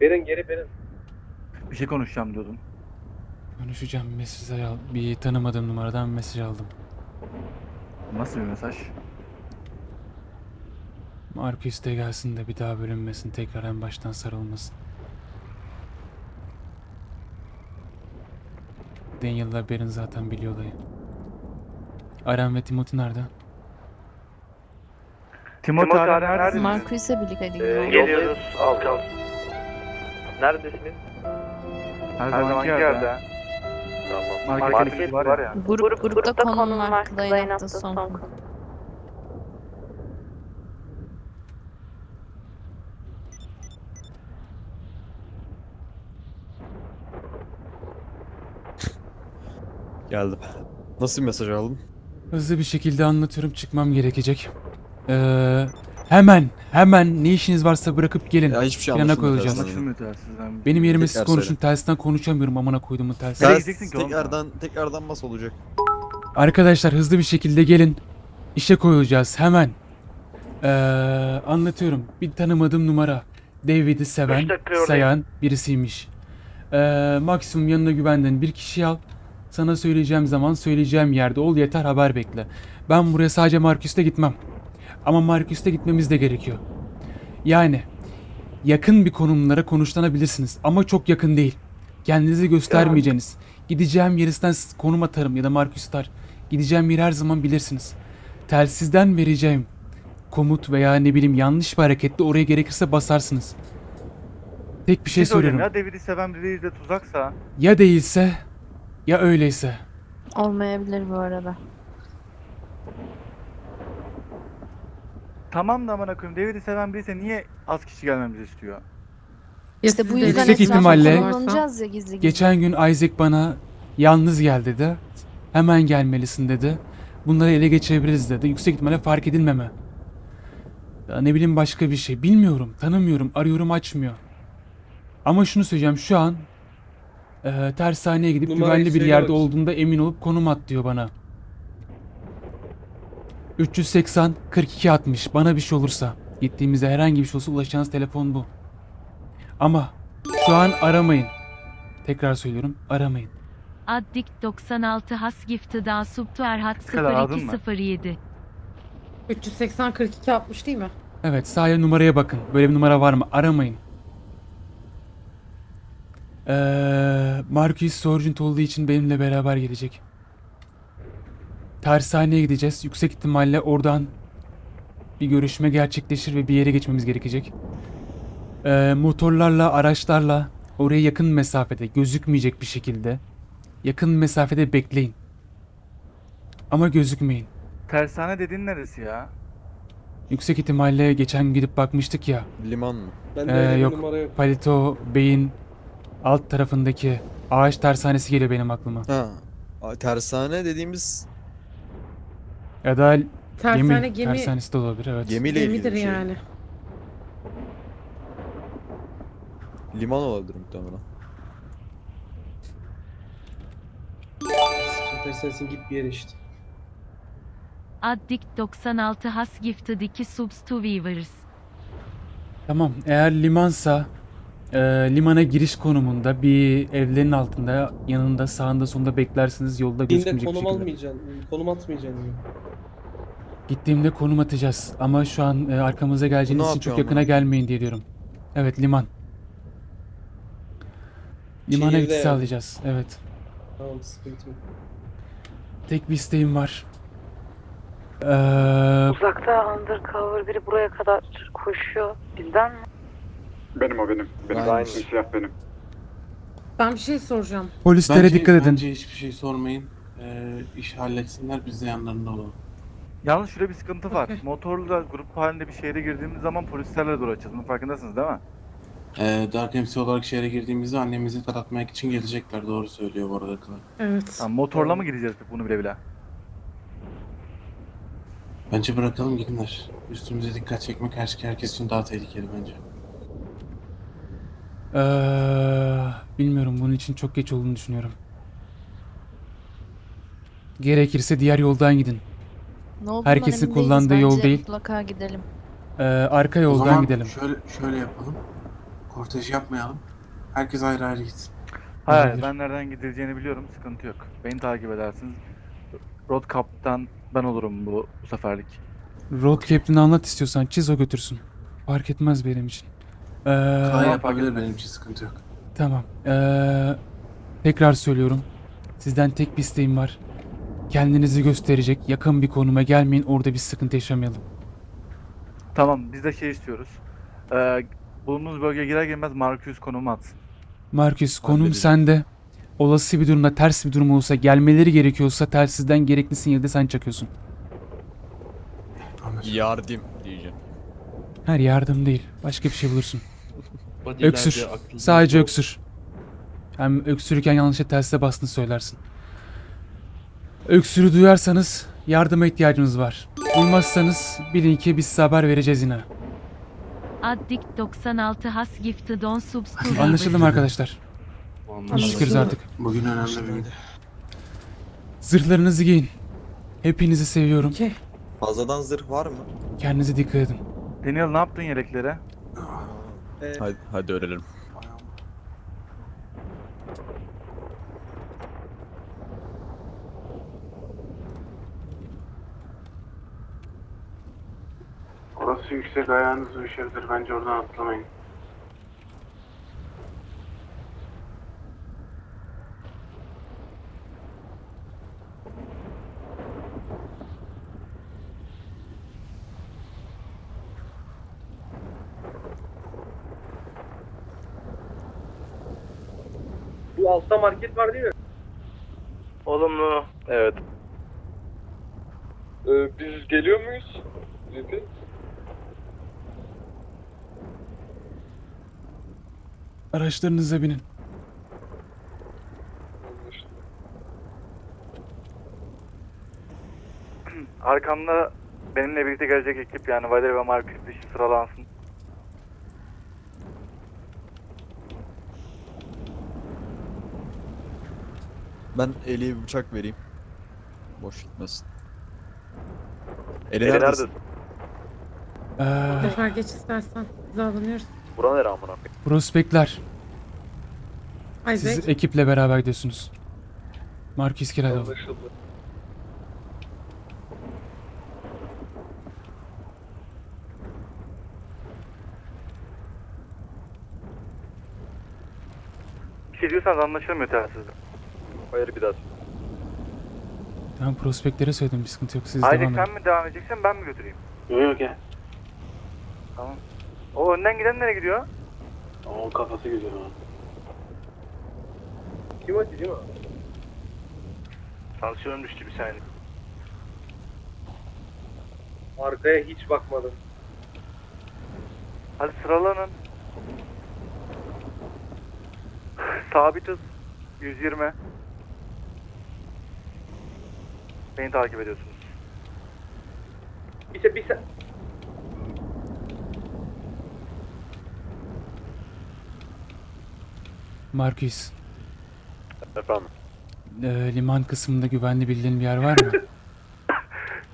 Benim geri benim. Bir şey konuşacağım diyordun. Konuşacağım mesaj al. Bir tanımadığım numaradan mesaj aldım. Nasıl bir mesaj? Marcus de gelsin de bir daha bölünmesin. Tekrar en baştan sarılmasın. Daniel'la Baron zaten biliyor olayı. Aram ve Timothy nerede? Timothy Aren neredesin? Marcus'la birlikte Ee, değil. geliyoruz Alkan. Neredesiniz? Her zamanki yerde. Tamam. Market, Market var ya. Grup, grupta konum var. Hafta son. Geldim. Nasıl bir mesaj aldım? Hızlı bir şekilde anlatıyorum. Çıkmam gerekecek. Ee, hemen, hemen ne işiniz varsa bırakıp gelin. Ya hiçbir şey Plana anlaşılmıyor. koyacağız. tersten. Anlaşılmıyor telsizden. Benim yerime siz Tekrar konuşun. söyle. Telsizden konuşamıyorum. Amına koyduğumun telsiz. Nereye Ters gideceksin ki oğlum? tekrardan, tekrardan bas olacak. Arkadaşlar hızlı bir şekilde gelin. İşe koyulacağız hemen. Ee, anlatıyorum. Bir tanımadığım numara. David'i seven, Beş dakika oradayım. sayan birisiymiş. Ee, maksimum yanına güvenden bir kişi al. Sana söyleyeceğim zaman söyleyeceğim yerde ol yeter haber bekle. Ben buraya sadece Marcus'ta gitmem. Ama Marcus'ta gitmemiz de gerekiyor. Yani yakın bir konumlara konuşlanabilirsiniz ama çok yakın değil. Kendinizi göstermeyeceğiniz. Gideceğim yeristen konum atarım ya da Marcus atar. Gideceğim yeri her zaman bilirsiniz. Telsizden vereceğim komut veya ne bileyim yanlış bir hareketle oraya gerekirse basarsınız. Tek bir şey söyleyeyim soruyorum. Ya David'i seven biri de tuzaksa. Ya değilse ya öyleyse. Olmayabilir bu arada. Tamam da amına koyayım David'i seven biriyse niye az kişi gelmemizi istiyor? İşte bu yüzden Yüksek etrafa ihtimalle- konumlanacağız ya gizli gizli. Geçen gün Isaac bana yalnız gel dedi. Hemen gelmelisin dedi. Bunları ele geçirebiliriz dedi. Yüksek ihtimalle fark edilmeme. Ya ne bileyim başka bir şey. Bilmiyorum, tanımıyorum, arıyorum açmıyor. Ama şunu söyleyeceğim şu an e, tersaneye gidip Numarayı güvenli bir yerde bakayım. olduğunda emin olup konum at diyor bana. 380 42 60 bana bir şey olursa gittiğimizde herhangi bir şey olsa ulaşacağınız telefon bu. Ama şu an aramayın. Tekrar söylüyorum aramayın. Addik 96 has gifti da subtu erhat kadar aldın mı? 0207. 380 42 60 değil mi? Evet sahaya numaraya bakın. Böyle bir numara var mı? Aramayın. Ee, Marcus Sargent olduğu için benimle beraber gelecek. Tersaneye gideceğiz. Yüksek ihtimalle oradan bir görüşme gerçekleşir ve bir yere geçmemiz gerekecek. Ee, motorlarla, araçlarla oraya yakın mesafede, gözükmeyecek bir şekilde yakın mesafede bekleyin. Ama gözükmeyin. Tersane dediğin neresi ya? Yüksek ihtimalle geçen gidip bakmıştık ya. Liman mı? Ben Ee, öyle bir yok. numara yok. Palito Bey'in alt tarafındaki ağaç tersanesi geliyor benim aklıma. Ha. a- Tersane dediğimiz Ya da Tersane gemi, gemi, tersanesi de olabilir evet. gemiyle ilgili gemidir bir şey. yani. Liman olabilir muhtemelen. Sensin git bir yere işte. Addik 96 has gifti diki subs to weavers. Tamam eğer limansa e, limana giriş konumunda bir evlerin altında yanında sağında solunda beklersiniz yolda Dinde gözükmeyecek bir konum şekilde. almayacaksın. Konum atmayacaksın diyor. Gittiğimde konum atacağız ama şu an e, arkamıza geleceğiniz ne için çok yapıyor yakına ama? gelmeyin diye diyorum. Evet liman. Limana Şehirde geçiş yani. sağlayacağız evet. Tamam sıkıntı yok. Tek bir isteğim var. Ee, Uzakta undercover biri buraya kadar koşuyor. Bizden mi? Benim o benim. Benim Aynen. siyah benim. Ben bir şey soracağım. polislere Bence- dikkat edin. Bence hiçbir şey sormayın. Ee, iş halletsinler biz de yanlarında olalım. Yalnız şöyle bir sıkıntı var. Okey. Motorla grup halinde bir şehre girdiğimiz zaman polislerle doğru açacağız. Bunun farkındasınız değil mi? Ee, Dark MC olarak şehre girdiğimizde annemizi taratmak için gelecekler. Doğru söylüyor bu arada Kılan. Evet. Tamam, motorla mı gideceğiz bunu bile bile? Bence bırakalım gidinler. Üstümüze dikkat çekmek her, herkes için daha tehlikeli bence. Ee, bilmiyorum bunun için çok geç olduğunu düşünüyorum. Gerekirse diğer yoldan gidin. Ne olduğundan herkesin emin değiliz. kullandığı yol Bence değil. Mutlaka gidelim. Ee, arka O yoldan zaman gidelim. Şöyle, şöyle yapalım. Kortej yapmayalım. Herkes ayrı ayrı gitsin. Hayır Olabilir. ben nereden gidileceğini biliyorum. Sıkıntı yok. Beni takip edersiniz. Road kaptan ben olurum bu, bu seferlik. Road Captain'e anlat istiyorsan çiz o götürsün. Fark etmez benim için. Ee, Kaan yapabilir benim için sıkıntı yok. Tamam. Ee, tekrar söylüyorum. Sizden tek bir isteğim var. Kendinizi gösterecek yakın bir konuma gelmeyin. Orada bir sıkıntı yaşamayalım. Tamam biz de şey istiyoruz. Ee, bulunduğunuz bölgeye girer girmez Marcus konumu atsın. Marcus konum Halledeceğiz. sende. Olası bir durumda ters bir durum olsa gelmeleri gerekiyorsa telsizden gerekli sinyali sen çakıyorsun. Anlaşıldı. Yardım diyeceğim. Her yardım değil. Başka bir şey bulursun. Öksür. Sadece öksür. Hem öksürürken yanlışlıkla telsize bastığını söylersin. Öksürü duyarsanız yardıma ihtiyacınız var. Duymazsanız bilin ki biz size haber vereceğiz yine. Addik 96 has gifted on subs Anlaşıldı mı arkadaşlar? Anlaşıldı. Çıkıyoruz artık. Bugün önemli bir gün. Zırhlarınızı giyin. Hepinizi seviyorum. Fazladan zırh var mı? Kendinize dikkat edin. Daniel ne yaptın yeleklere? Ee, Hadi, hadi öğrenelim. Orası yüksek ayağınız uyuşabilir. Bence oradan atlamayın. Altta market var değil mi? Olumlu. Evet. Ee, biz geliyor muyuz? Zeytin? Araçlarınıza binin. Arkamda benimle birlikte gelecek ekip yani Valeri ve Marcus dışı sıralansın. Ben Eli'ye bir bıçak vereyim. Boş gitmesin. Eli, Eli neredesin? Ee, Sefer geç istersen. Biz alınıyoruz. Bura nere amına koyayım? prospektler. Isaac. Siz ekiple beraber gidiyorsunuz. Marcus Kiralov. Anlaşıldı. Bir şey diyorsanız anlaşılmıyor telsizde. Hayır bir daha. Ben prospektlere söyledim bir sıkıntı yok. Siz Ayrıca devam edin. sen mi devam edeceksin ben mi götüreyim? Yok yok gel. Tamam. O önden giden nereye gidiyor? Onun kafası güzel ama. Kim acı değil mi? Tansiyonum düştü bir saniye. Arkaya hiç bakmadım. Hadi sıralanın. Sabit hız 120. Beni takip ediyorsunuz. Se- bir se- Marcus. Efendim. e, liman kısmında güvenli bildiğin bir yer var mı?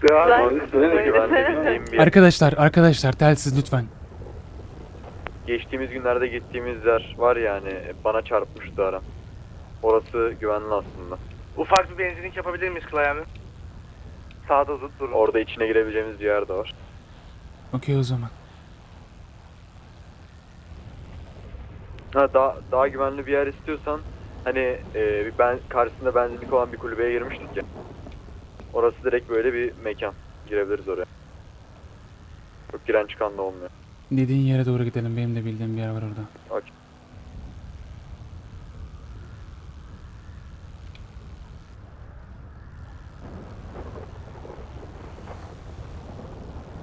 arkadaşlar, arkadaşlar telsiz lütfen. Geçtiğimiz günlerde gittiğimiz yer var yani bana çarpmıştı ara. Orası güvenli aslında. Ufak bir benzinlik yapabilir miyiz Klayami? Sağda dur- durun. Orada içine girebileceğimiz bir yer de var. Okey o zaman. Ha daha daha güvenli bir yer istiyorsan hani e, bir ben karşısında benzinlik olan bir kulübeye girmiştik ya. Orası direkt böyle bir mekan. Girebiliriz oraya. Çok giren çıkan da olmuyor. Dediğin yere doğru gidelim. Benim de bildiğim bir yer var orada. Okey.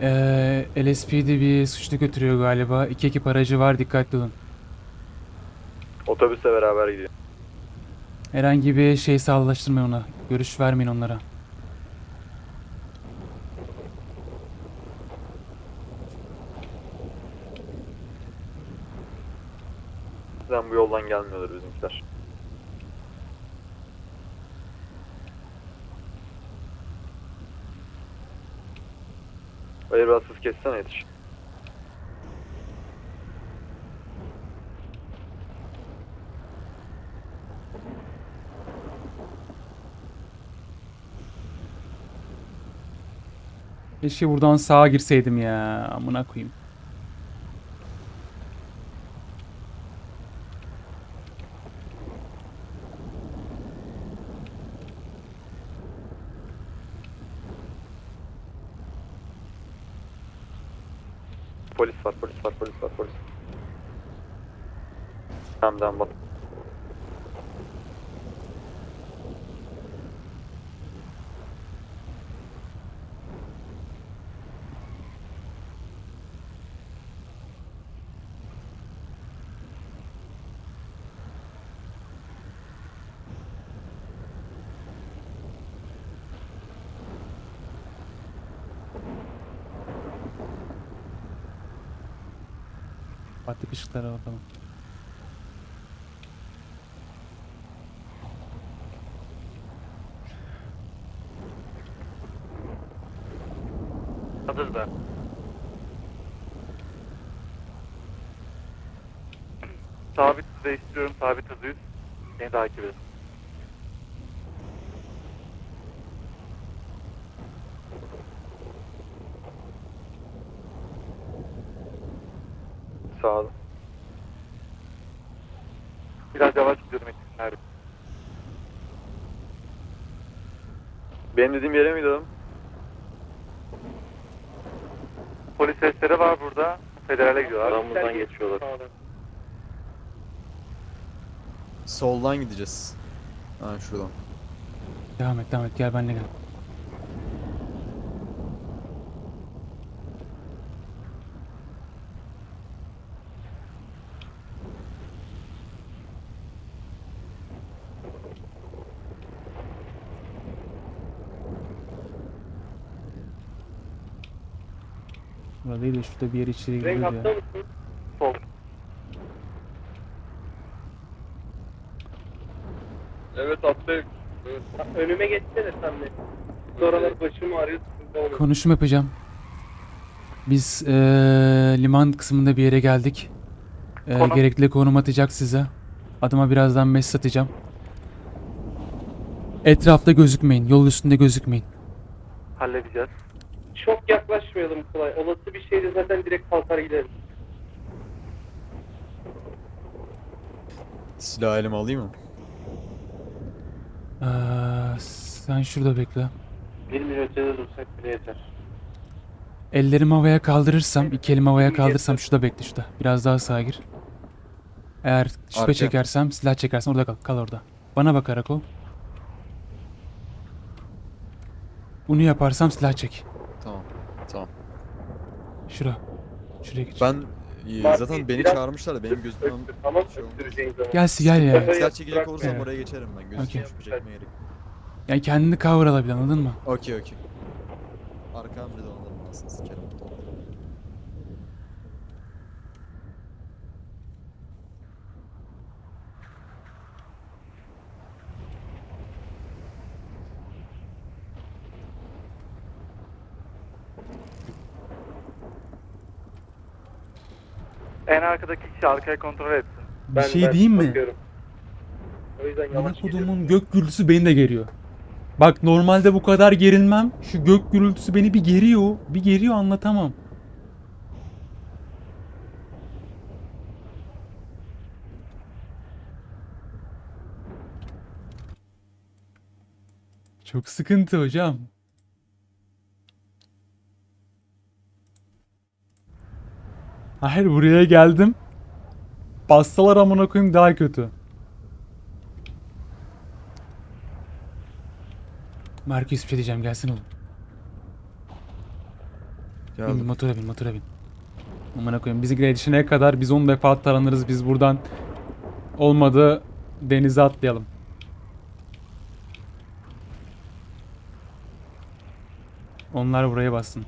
Ee, LSPD bir suçlu götürüyor galiba. İki ekip aracı var. Dikkatli olun. Otobüsle beraber gidiyor. Herhangi bir şey sağlaştırmayın ona. Görüş vermeyin onlara. Zaten bu yoldan gelmiyorlar bizimkiler. kessene yetiş. Keşke buradan sağa girseydim ya. Amına koyayım. Tamam bak. Patlık ışıklara bakalım. Hazır da. Sabit hızı değiştiriyorum. Sabit hızı 100. Beni takip. Sağ olun. Biraz yavaş gidiyorum ekipler. Benim dediğim yere miydi adam? Polis sesleri var burada. Federale gidiyorlar. Aramızdan geçiyorlar. Soldan gideceğiz. Ha şuradan. Devam et devam et gel benimle gel. De şurada bir yer içeri Renk hatta ya. mısın? Sol. Evet atlayıp. Önüme geçsene sen de. Sonralar başım ağrıyor. sıkıntı. Konuşma yapacağım. Biz eee, liman kısmında bir yere geldik. Eee, Konum? gerekli konum atacak size. Adıma birazdan mesaj atacağım. Etrafta gözükmeyin. Yol üstünde gözükmeyin. Halledeceğiz. Çok yaklaşmayalım kolay. Olası bir şeyde zaten direkt kalkar gideriz. Silah elime alayım mı? Eee, sen şurada bekle. Bir milyon ötede dursak bile yeter. Ellerimi havaya kaldırırsam, iki elimi havaya kaldırırsam şurada bekle şurada. Biraz daha sağa gir. Eğer şüphe Arka. çekersem, silah çekersen orada kal. Kal orada. Bana bak Karakol. Bunu yaparsam silah çek. Şura. Şuraya geç. Ben e, zaten beni çağırmışlar da benim gözümden Tamam şey öktüreceğin zaman. Gel ya. Silah çekecek olursam Evet. oraya geçerim ben. Gözüm Okey. şüphe çekmeye gerek. yok. Yani kendini cover alabil anladın mı? Okey okey. Arkam bir de onların aslında sikerim. En arkadaki kişi arkaya kontrol etsin. Bir şey diyeyim mi? bakıyorum. O yüzden Amına yavaş gidiyorum. kodumun gök gürültüsü beni de geriyor. Bak normalde bu kadar gerilmem. Şu gök gürültüsü beni bir geriyor. Bir geriyor anlatamam. Çok sıkıntı hocam. Hayır buraya geldim. Bassalar amına koyayım daha kötü. Marcus bir şey diyeceğim gelsin oğlum. Bin, Geldim. motora bin motora bin. Amına koyayım bizi gelişine kadar biz 10 defa taranırız biz buradan. Olmadı denize atlayalım. Onlar buraya bassın.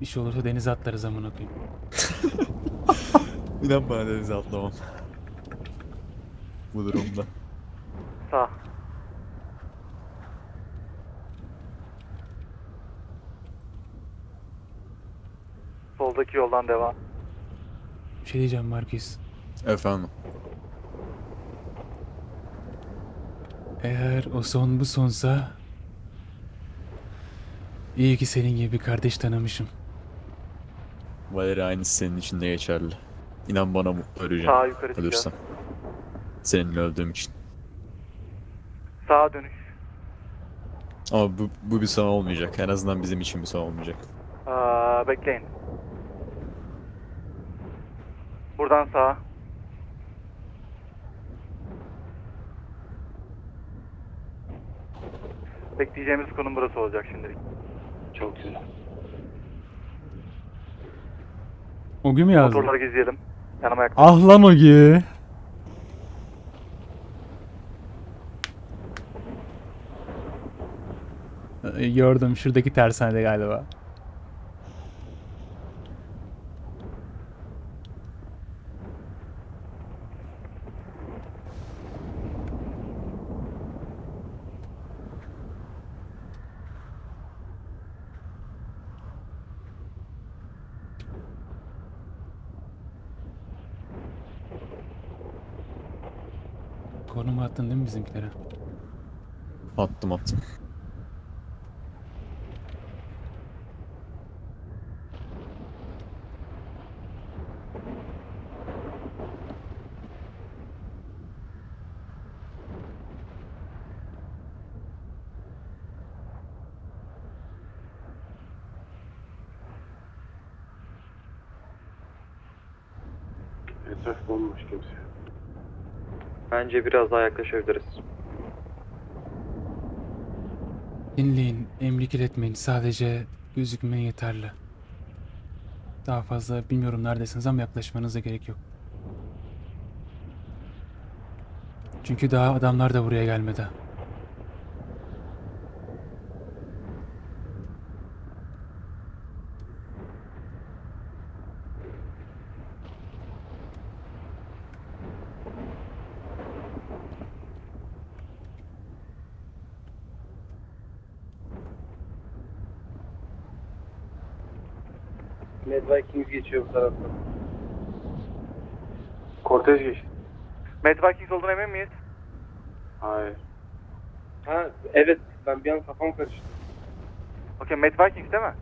Bir şey olursa denize atlarız amına koyayım. İnan bana denize atlamam. Bu durumda. Sağ. Soldaki yoldan devam. Bir şey diyeceğim Marcus. Efendim. Eğer o son bu sonsa İyi ki senin gibi bir kardeş tanımışım. Valeri aynısı senin için de geçerli. İnan bana mutlu öleceğim. Sağa yukarı. Ölürsem. Seninle öldüğüm için. Sağa dönüş. Ama bu, bu bir son olmayacak. En azından bizim için bir son olmayacak. Aa, bekleyin. Buradan sağa. Bekleyeceğimiz konum burası olacak şimdilik. Çok güzel. O gün mü yazdın? Motorları gizleyelim. Yanıma yaklaş. Ah lan Ogi. Ee, Gördüm şuradaki tersanede galiba. Konumu attın değil mi bizimkilere? Attım attım. Bence biraz daha yaklaşabiliriz. Dinleyin, emrik iletmeyin. Sadece gözükmeye yeterli. Daha fazla bilmiyorum neredesiniz ama yaklaşmanıza gerek yok. Çünkü daha adamlar da buraya gelmedi. Mad Vikings geçiyor bu taraftan. Kortej geçti. Mad Vikings olduğuna emin miyiz? Hayır. Ha evet ben bir an kafam karıştı. Okey Mad Vikings değil mi?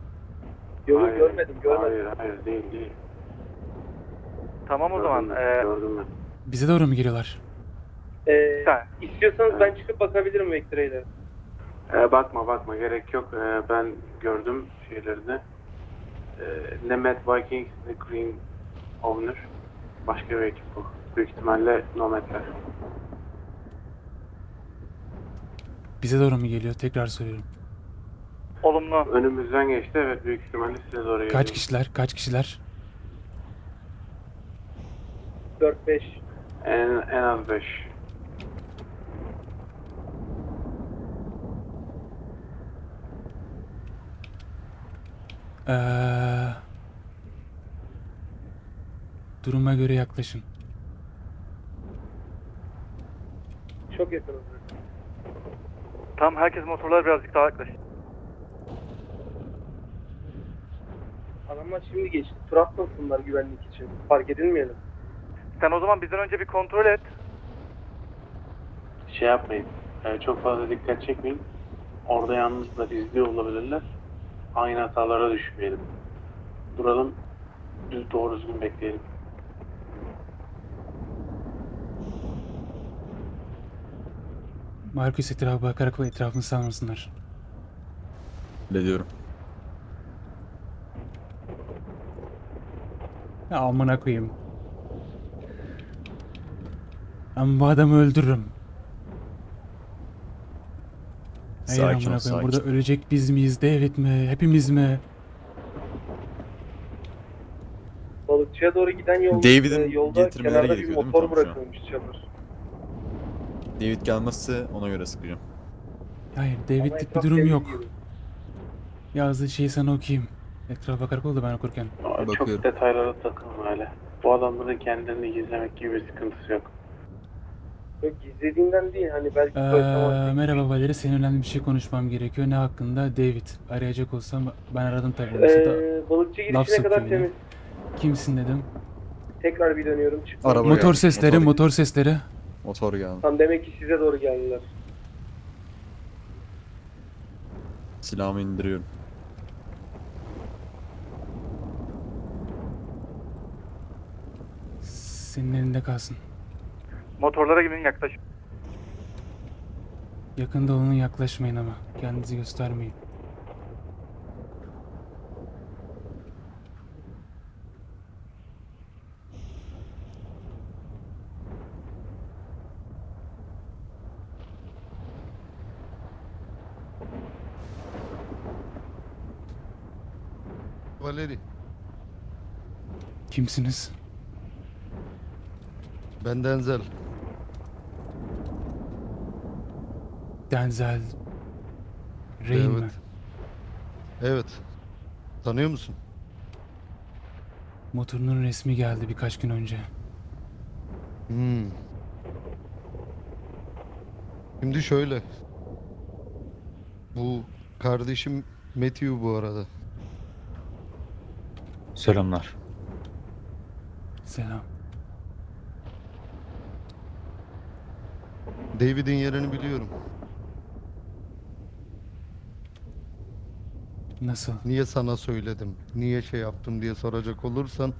Yok Hayır. görmedim görmedim. Hayır hayır değil değil. Tamam o zaman. Ee, Gördüm ben. Bize doğru mu geliyorlar? Ee, Sen. istiyorsanız ben çıkıp bakabilirim Vectre'yle. Ee, bakma bakma gerek yok. Ee, ben gördüm şeylerini. Ee, ne Mad Vikings ne Green Owner. Başka bir ekip bu. Büyük ihtimalle Nomadler. Bize doğru mu geliyor? Tekrar soruyorum. olumlu. Önümüzden geçti evet büyük ihtimalle size doğru geliyor. Kaç kişiler? Kaç kişiler? 4-5. En, en az 5. Ee, duruma göre yaklaşın. Çok yakınız. Tamam herkes motorlar birazcık daha yaklaş. Adamlar şimdi geçti. Tur atmasınlar güvenlik için. Fark edilmeyelim. Sen o zaman bizden önce bir kontrol et. Şey yapmayın. e, çok fazla dikkat çekmeyin. Orada yalnızlar izliyor olabilirler. Aynı hatalara düşmeyelim. Duralım. Düz doğru düzgün bekleyelim. Marcus etrafa bakarak ve etrafını sarmasınlar. Ne diyorum? Ya amına koyayım. Ben bu adamı öldürürüm. Hayır Sakin amına ol koyayım. sakin. Burada ölecek biz miyiz? Devlet mi? Hepimiz mi? Balıkçıya doğru giden yol, David'in e, yolda getirmeleri kenarda bir gerekiyor değil mi motor tam şu an? bırakılmış çadır. David gelmezse ona göre sıkacağım. Hayır, David'lik bir durum yok. Yazdığı şeyi sana okuyayım. Etrafa bakarak oldu ben okurken. Aa, Bakıyorum. Çok detaylara takılma öyle. Bu adamların kendilerini gizlemek gibi bir sıkıntısı yok. E, gizlediğinden değil hani belki Ee, merhaba Valeri, senin önemli bir şey konuşmam gerekiyor. Ne hakkında? David. Arayacak olsam ben aradım tabii. Ee, Ee, balıkçı laf girişine kadar temiz. Kimsin dedim. Tekrar bir dönüyorum çıktım. Araba geldi, motor sesleri, motor, motor sesleri. motor geldi. Tam demek ki size doğru geldiler. Silahımı indiriyorum. Senin elinde kalsın. Motorlara gidin yaklaş. Yakında olun yaklaşmayın ama. Kendinizi göstermeyin. Valeri. Kimsiniz? Ben Denzel. Denzel. Rain mi? Evet. Tanıyor musun? Motorunun resmi geldi birkaç gün önce. Hmm. Şimdi şöyle. Bu kardeşim Matthew bu arada. Selamlar. Selam. David'in yerini biliyorum. Nasıl? Niye sana söyledim? Niye şey yaptım diye soracak olursan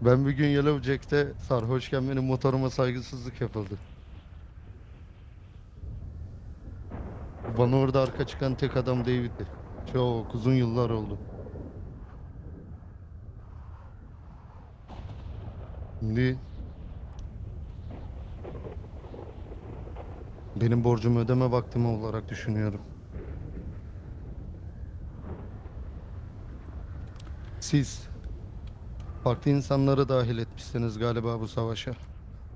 ben bir gün Yellow Jack'te sarhoşken benim motoruma saygısızlık yapıldı. Bana orada arka çıkan tek adam David'ti. Çok uzun yıllar oldu. Şimdi benim borcumu ödeme vaktim olarak düşünüyorum. Siz farklı insanları dahil etmişsiniz galiba bu savaşa.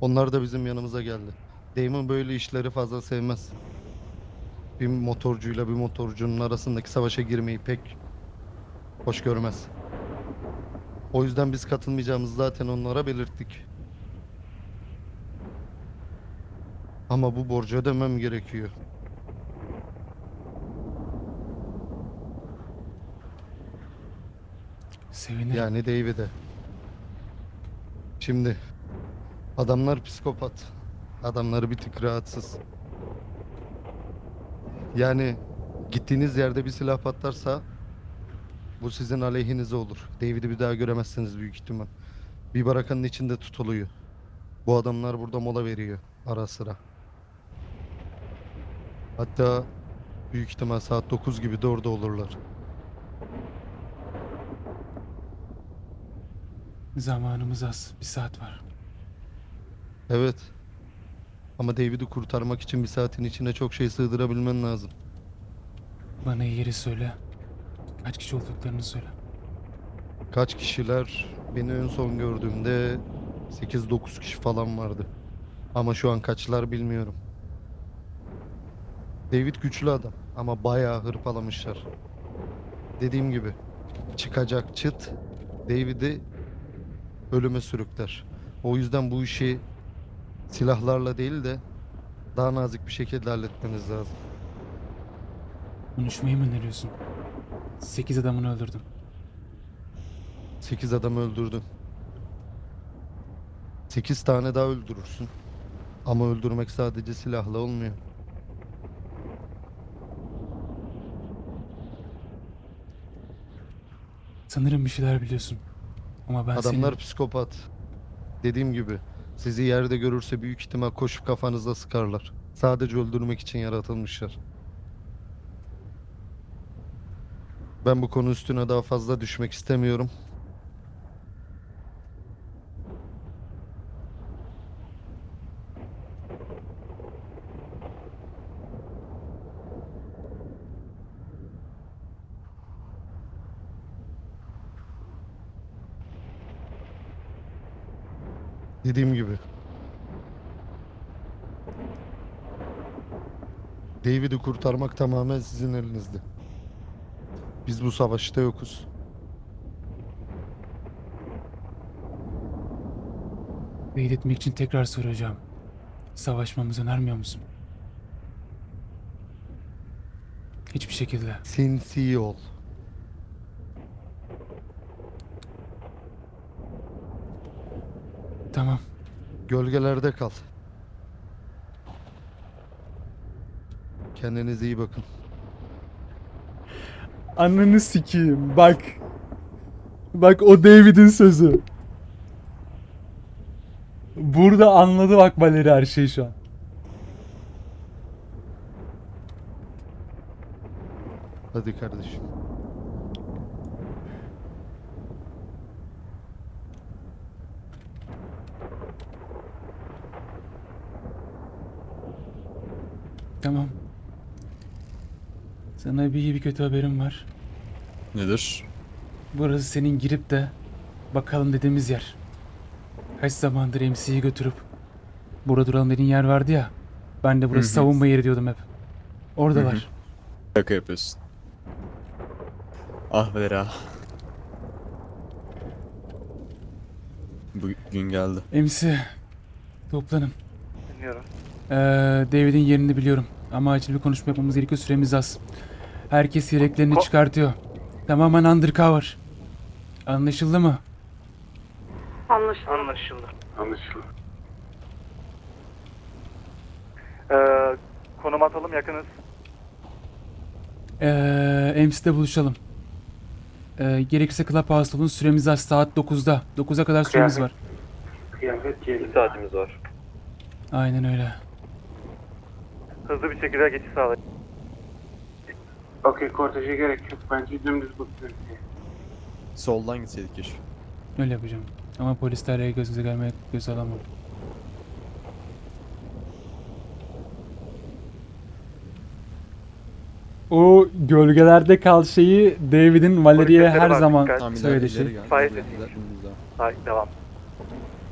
Onlar da bizim yanımıza geldi. Damon böyle işleri fazla sevmez. Bir motorcuyla bir motorcunun arasındaki savaşa girmeyi pek hoş görmez. O yüzden biz katılmayacağımızı zaten onlara belirttik. Ama bu borcu ödemem gerekiyor. Sevinirim. Yani David'e. Şimdi adamlar psikopat. Adamları bir tık rahatsız. Yani gittiğiniz yerde bir silah patlarsa bu sizin aleyhinize olur. David'i bir daha göremezsiniz büyük ihtimal. Bir barakanın içinde tutuluyor. Bu adamlar burada mola veriyor ara sıra. Hatta büyük ihtimal saat 9 gibi de orada olurlar. Zamanımız az. Bir saat var. Evet. Ama David'i kurtarmak için bir saatin içine çok şey sığdırabilmen lazım. Bana yeri söyle. Kaç kişi olduklarını söyle. Kaç kişiler beni en son gördüğümde 8-9 kişi falan vardı. Ama şu an kaçlar bilmiyorum. David güçlü adam ama bayağı hırpalamışlar. Dediğim gibi çıkacak çıt David'i ölüme sürükler. O yüzden bu işi silahlarla değil de daha nazik bir şekilde halletmeniz lazım. Konuşmayı mı öneriyorsun? Sekiz adamını öldürdüm. 8 adam öldürdün. 8 tane daha öldürürsün. Ama öldürmek sadece silahla olmuyor. Sanırım bir şeyler biliyorsun. Ama ben Adamlar senin... psikopat. Dediğim gibi sizi yerde görürse büyük ihtimal koşup kafanızda sıkarlar. Sadece öldürmek için yaratılmışlar. Ben bu konu üstüne daha fazla düşmek istemiyorum. Dediğim gibi. David'i kurtarmak tamamen sizin elinizde. Biz bu savaşta yokuz. Beyit etmek için tekrar soracağım. Savaşmamızı önermiyor musun? Hiçbir şekilde. Sinsi ol. Tamam. Gölgelerde kal. Kendinize iyi bakın. Ananı sikeyim bak. Bak o David'in sözü. Burada anladı bak Valeri her şeyi şu an. Hadi kardeşim. Tamam. Sana bir iyi bir kötü haberim var. Nedir? Burası senin girip de bakalım dediğimiz yer. Kaç zamandır MC'yi götürüp burada duralım dediğin yer vardı ya. Ben de burası Hı hı. savunma yeri diyordum hep. Orada var. Şaka yapıyorsun. Ah Valeri ah. Bu gün geldi. MC toplanın. Dinliyorum. Ee, David'in yerini biliyorum. Ama acil bir konuşma yapmamız gerekiyor. Süremiz az. Herkes yeleklerini Ko- çıkartıyor. Tamamen undercover. Anlaşıldı mı? Anlaşıldı. Anlaşıldı. Anlaşıldı. Ee, konum atalım yakınız. Ee, MC'de buluşalım. Ee, gerekirse Clubhouse'da olun. Süremiz az. Saat 9'da. 9'a kadar süremiz var. Kıyafet Bir saatimiz var. Aynen öyle. Hızlı bir şekilde geçiş sağlayın. Okey korteje gerek yok. Bence dümdüz bakıyorum. Soldan gitseydik keşke. Öyle yapacağım. Ama polislerle göz göze gelmeye göz alamam. O gölgelerde kal şeyi David'in Valeriye her zaman. Tamam ileri, söylediği ileri şey. dümdüz. Hayır devam.